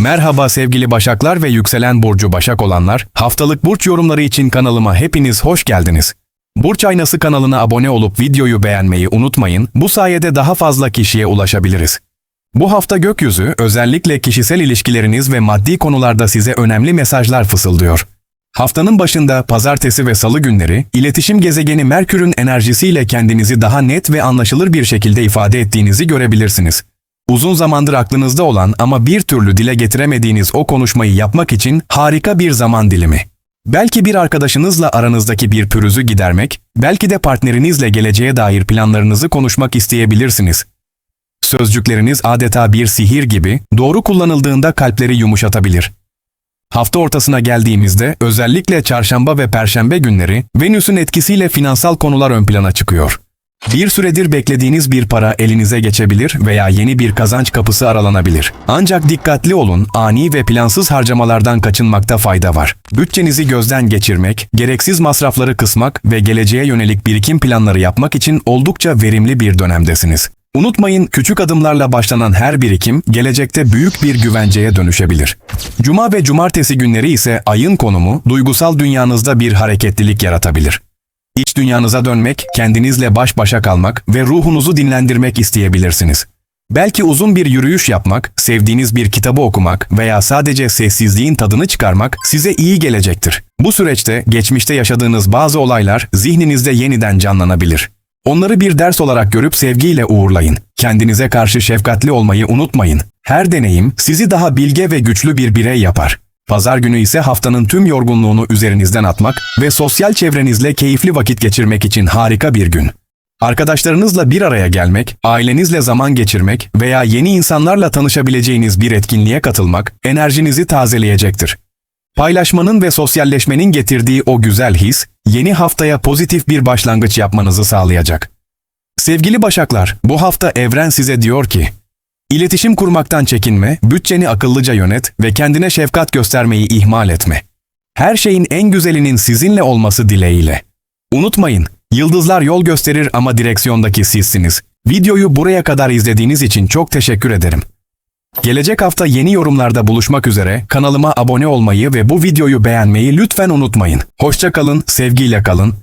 Merhaba sevgili Başaklar ve yükselen burcu Başak olanlar. Haftalık burç yorumları için kanalıma hepiniz hoş geldiniz. Burç Aynası kanalına abone olup videoyu beğenmeyi unutmayın. Bu sayede daha fazla kişiye ulaşabiliriz. Bu hafta gökyüzü özellikle kişisel ilişkileriniz ve maddi konularda size önemli mesajlar fısıldıyor. Haftanın başında pazartesi ve salı günleri iletişim gezegeni Merkür'ün enerjisiyle kendinizi daha net ve anlaşılır bir şekilde ifade ettiğinizi görebilirsiniz. Uzun zamandır aklınızda olan ama bir türlü dile getiremediğiniz o konuşmayı yapmak için harika bir zaman dilimi. Belki bir arkadaşınızla aranızdaki bir pürüzü gidermek, belki de partnerinizle geleceğe dair planlarınızı konuşmak isteyebilirsiniz. Sözcükleriniz adeta bir sihir gibi doğru kullanıldığında kalpleri yumuşatabilir. Hafta ortasına geldiğimizde özellikle çarşamba ve perşembe günleri Venüs'ün etkisiyle finansal konular ön plana çıkıyor. Bir süredir beklediğiniz bir para elinize geçebilir veya yeni bir kazanç kapısı aralanabilir. Ancak dikkatli olun, ani ve plansız harcamalardan kaçınmakta fayda var. Bütçenizi gözden geçirmek, gereksiz masrafları kısmak ve geleceğe yönelik birikim planları yapmak için oldukça verimli bir dönemdesiniz. Unutmayın küçük adımlarla başlanan her birikim gelecekte büyük bir güvenceye dönüşebilir. Cuma ve cumartesi günleri ise ayın konumu duygusal dünyanızda bir hareketlilik yaratabilir. İç dünyanıza dönmek, kendinizle baş başa kalmak ve ruhunuzu dinlendirmek isteyebilirsiniz. Belki uzun bir yürüyüş yapmak, sevdiğiniz bir kitabı okumak veya sadece sessizliğin tadını çıkarmak size iyi gelecektir. Bu süreçte geçmişte yaşadığınız bazı olaylar zihninizde yeniden canlanabilir. Onları bir ders olarak görüp sevgiyle uğurlayın. Kendinize karşı şefkatli olmayı unutmayın. Her deneyim sizi daha bilge ve güçlü bir birey yapar. Pazar günü ise haftanın tüm yorgunluğunu üzerinizden atmak ve sosyal çevrenizle keyifli vakit geçirmek için harika bir gün. Arkadaşlarınızla bir araya gelmek, ailenizle zaman geçirmek veya yeni insanlarla tanışabileceğiniz bir etkinliğe katılmak enerjinizi tazeleyecektir. Paylaşmanın ve sosyalleşmenin getirdiği o güzel his, yeni haftaya pozitif bir başlangıç yapmanızı sağlayacak. Sevgili Başaklar, bu hafta evren size diyor ki, İletişim kurmaktan çekinme, bütçeni akıllıca yönet ve kendine şefkat göstermeyi ihmal etme. Her şeyin en güzelinin sizinle olması dileğiyle. Unutmayın, yıldızlar yol gösterir ama direksiyondaki sizsiniz. Videoyu buraya kadar izlediğiniz için çok teşekkür ederim. Gelecek hafta yeni yorumlarda buluşmak üzere kanalıma abone olmayı ve bu videoyu beğenmeyi lütfen unutmayın. Hoşça kalın, sevgiyle kalın.